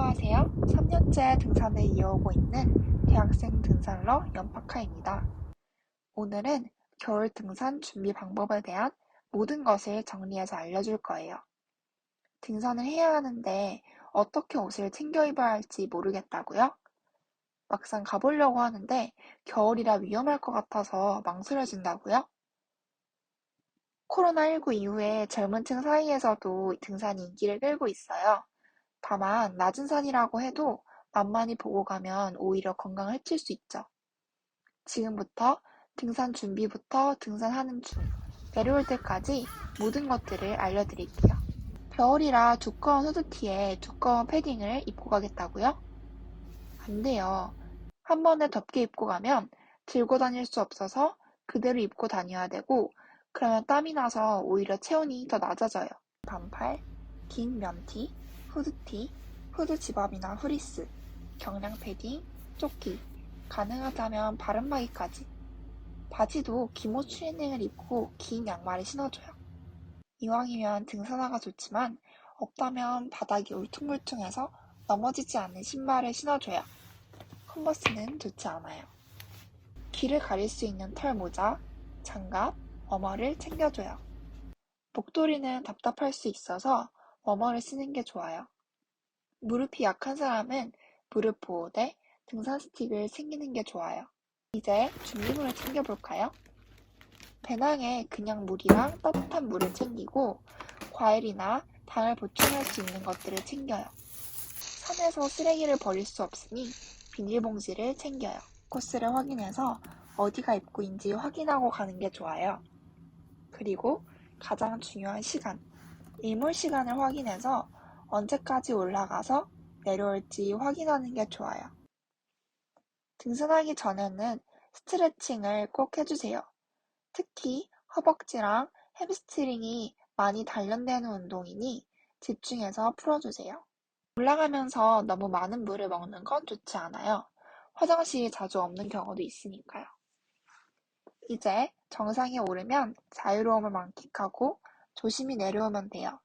안녕하세요. 3년째 등산을 이어오고 있는 대학생 등산러 연파카입니다. 오늘은 겨울 등산 준비 방법에 대한 모든 것을 정리해서 알려줄 거예요. 등산을 해야 하는데 어떻게 옷을 챙겨 입어야 할지 모르겠다고요? 막상 가보려고 하는데 겨울이라 위험할 것 같아서 망설여진다고요? 코로나19 이후에 젊은 층 사이에서도 등산이 인기를 끌고 있어요. 다만 낮은 산이라고 해도 만만히 보고 가면 오히려 건강을 해칠 수 있죠. 지금부터 등산 준비부터 등산하는 중, 내려올 때까지 모든 것들을 알려드릴게요. 겨울이라 두꺼운 후드티에 두꺼운 패딩을 입고 가겠다고요? 안 돼요. 한 번에 덥게 입고 가면 들고 다닐 수 없어서 그대로 입고 다녀야 되고, 그러면 땀이 나서 오히려 체온이 더 낮아져요. 반팔, 긴 면티, 후드티, 후드 집업이나 후리스, 경량 패딩, 조끼, 가능하다면 바람막이까지. 바지도 기모 추리닝을 입고 긴 양말을 신어줘요. 이왕이면 등산화가 좋지만 없다면 바닥이 울퉁불퉁해서 넘어지지 않는 신발을 신어줘요. 컨버스는 좋지 않아요. 귀를 가릴 수 있는 털 모자, 장갑, 워머를 챙겨줘요. 목도리는 답답할 수 있어서 워머를 쓰는 게 좋아요. 무릎이 약한 사람은 무릎 보호대, 등산 스틱을 챙기는 게 좋아요. 이제 준비물을 챙겨볼까요? 배낭에 그냥 물이랑 따뜻한 물을 챙기고 과일이나 당을 보충할 수 있는 것들을 챙겨요. 산에서 쓰레기를 버릴 수 없으니 비닐봉지를 챙겨요. 코스를 확인해서 어디가 입구인지 확인하고 가는 게 좋아요. 그리고 가장 중요한 시간, 일몰 시간을 확인해서 언제까지 올라가서 내려올지 확인하는 게 좋아요. 등산하기 전에는 스트레칭을 꼭 해주세요. 특히 허벅지랑 햄스트링이 많이 단련되는 운동이니 집중해서 풀어주세요. 올라가면서 너무 많은 물을 먹는 건 좋지 않아요. 화장실이 자주 없는 경우도 있으니까요. 이제 정상에 오르면 자유로움을 만끽하고 조심히 내려오면 돼요.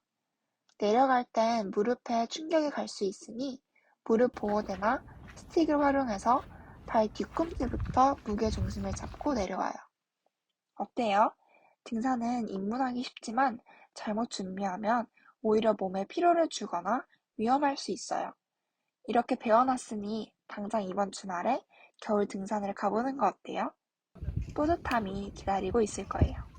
내려갈 땐 무릎에 충격이 갈 수 있으니 무릎 보호대나 스틱을 활용해서 발 뒤꿈치부터 무게 중심을 잡고 내려와요. 어때요? 등산은 입문하기 쉽지만 잘못 준비하면 오히려 몸에 피로를 주거나 위험할 수 있어요. 이렇게 배워놨으니 당장 이번 주말에 겨울 등산을 가보는 거 어때요? 뿌듯함이 기다리고 있을 거예요.